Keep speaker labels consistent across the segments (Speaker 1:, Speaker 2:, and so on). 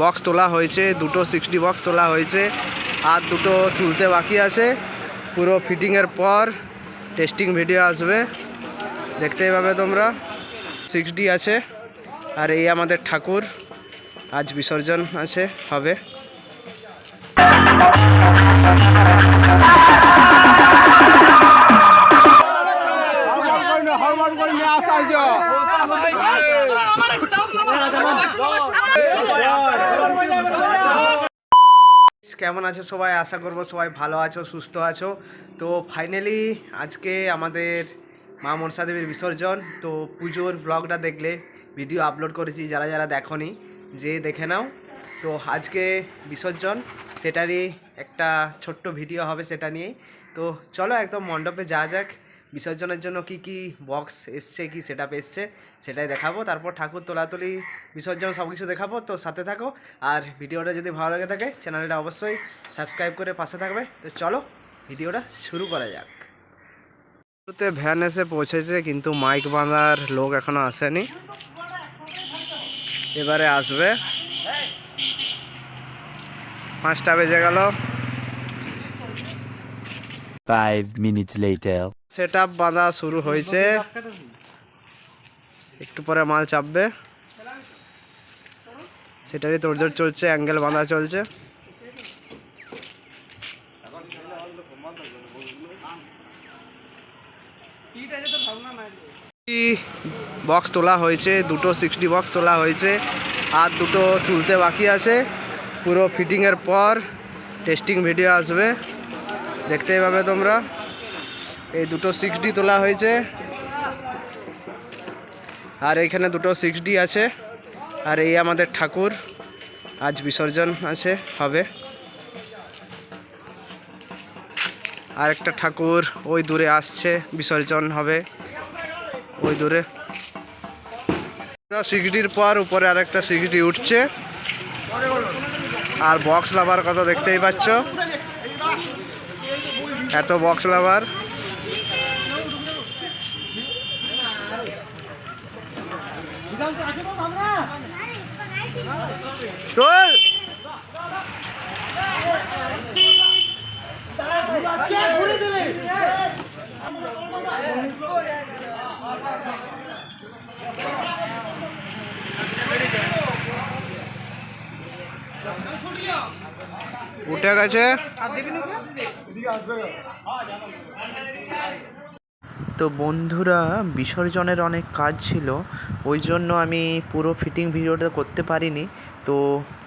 Speaker 1: Box তোলা হয়েছে, দুটো সিক্সটি বক্স তোলা হয়েছে, আর দুটো তুলতে বাকি আছে। পুরো ফিটিংয়ের পর টেস্টিং ভিডিও আসবে। দেখতেই পাবে তোমরা সিক্সটি আছে, আর এই আমাদের ঠাকুর আজ বিসর্জন আছে, হবে। কেমন আছো সবাই? আশা করব সবাই ভালো আছো, সুস্থ আছো। তো ফাইনালি আজকে আমাদের মা মনসা দেবীর বিসর্জন। তো পুজোর ব্লগটা দেখলে ভিডিও আপলোড করেছি, যারা যারা দেখনি, যে দেখে নাও। তো আজকে বিসর্জন, সেটারই একটা ছোট্ট ভিডিও হবে সেটা নিয়ে। তো চলো একদম মণ্ডপে যা যাক। বিসর্জনের জন্য কি কি বক্স এসছে, কি সেট আপ এসছে, সেটাই দেখাবো। তারপর ঠাকুর তোলাতুলি, বিসর্জন সব কিছু দেখাবো, তো সাথে থাকো। আর ভিডিওটা যদি ভালো লাগে থাকে চ্যানেলটা অবশ্যই সাবস্ক্রাইব করে পাশে থাকবে। তো চলো, ভিডিওটা শুরু করা যাক। শুরুতে ভ্যান এসে পৌঁছেছে, কিন্তু মাইক বাঁধার লোক এখনও আসেনি। এবারে আসবে। পাঁচটা বেজে গেল।
Speaker 2: Five minutes later.
Speaker 1: Set up বাঁধা শুরু হয়েছে। একটু পরে মাল চাপবে। সেটারই তোড়জোড় চলছে অ্যাঙ্গেল বাঁধা চলছে। বক্স তোলা হয়েছে, দুটো সিক্সটি বক্স তোলা হয়েছে। আর দুটো তুলতে বাকি আছে। পুরো ফিটিংয়ের পর টেস্টিং ভিডিও আসবে। দেখতেই পাবে তোমরা। এই দুটো সিক্স ডি তোলা হয়েছে। আর এইখানে দুটো সিক্স ডি আছে। আর এই আমাদের ঠাকুর। আজ বিসর্জন আছে, হবে। আর একটা ঠাকুর ওই দূরে আসছে, বিসর্জন হবে। ওই দূরে। সিক্স ডির পর উপরে আরেকটা সিক্স ডি উঠছে। আর বক্স লাভার কথা দেখতেই পাচ্ছ। এত বক্স লাভার চল। উঠে গেছে। তো বন্ধুরা, বিসর্জনের অনেক কাজ ছিল, ওই জন্য আমি পুরো ফিটিং ভিডিওটা করতে পারিনি। তো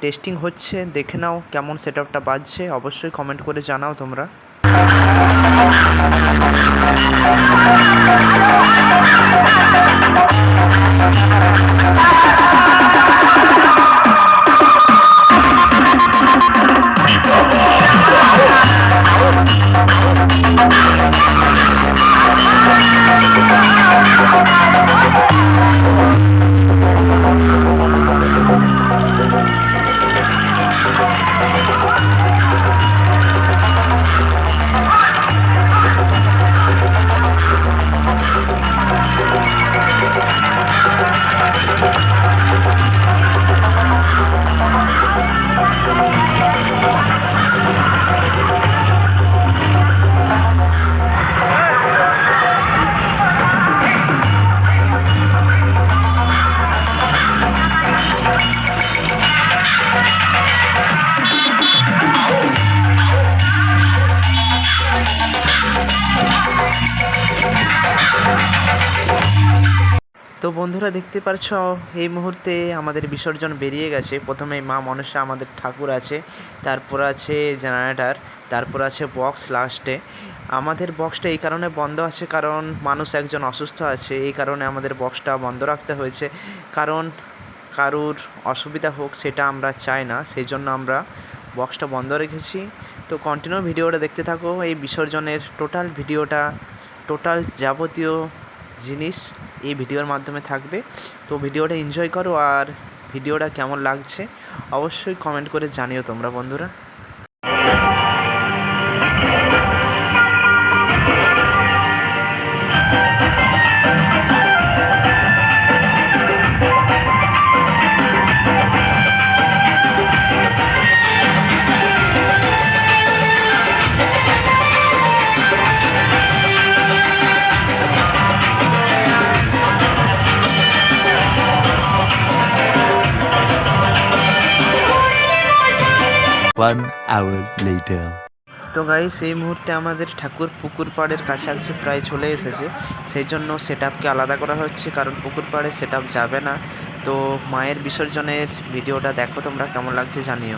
Speaker 1: টেস্টিং হচ্ছে, দেখে নাও কেমন সেট আপটা বাজছে, অবশ্যই কমেন্ট করে জানাও তোমরা। তো 何? বন্ধুরা দেখতে পারছ, এই মুহূর্তে আমাদের বিসর্জন বেরিয়ে গেছে। প্রথমে মা মনসা আমাদের ঠাকুর আছে, তারপর আছে জেনারেটার, তারপর আছে বক্স লাস্টে। আমাদের বক্সটা এই কারণে বন্ধ আছে কারণ মানুষ একজন অসুস্থ আছে, এই কারণে আমাদের বক্সটা বন্ধ রাখতে হয়েছে। কারণ কারুর অসুবিধা হোক সেটা আমরা চাই না, সেই জন্য আমরা বক্সটা বন্ধ রেখেছি। তো কন্টিনিউ ভিডিওটা দেখতে থাকো, এই বিসর্জনের টোটাল ভিডিওটা টোটাল যাবতীয় জিনিস। এই ভিডিওর মাধ্যমে থাকবে। তো ভিডিওটা এনজয় করো আর ভিডিওটা কেমন লাগছে অবশ্যই কমেন্ট করে জানিও তোমরা বন্ধুরা।
Speaker 2: One hour later.
Speaker 3: তো গাইস এই মুহূর্তে আমাদের ঠাকুর পুকুর পাড়ের কাছাকাছি প্রায় চলে এসেছে সেই জন্য সেট আপকে আলাদা করা হচ্ছে কারণ পুকুর পাড়ে সেট আপ যাবে না তো মায়ের বিসর্জনের ভিডিওটা দেখো তোমরা কেমন লাগছে জানিও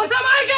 Speaker 1: ¡Otra Michael!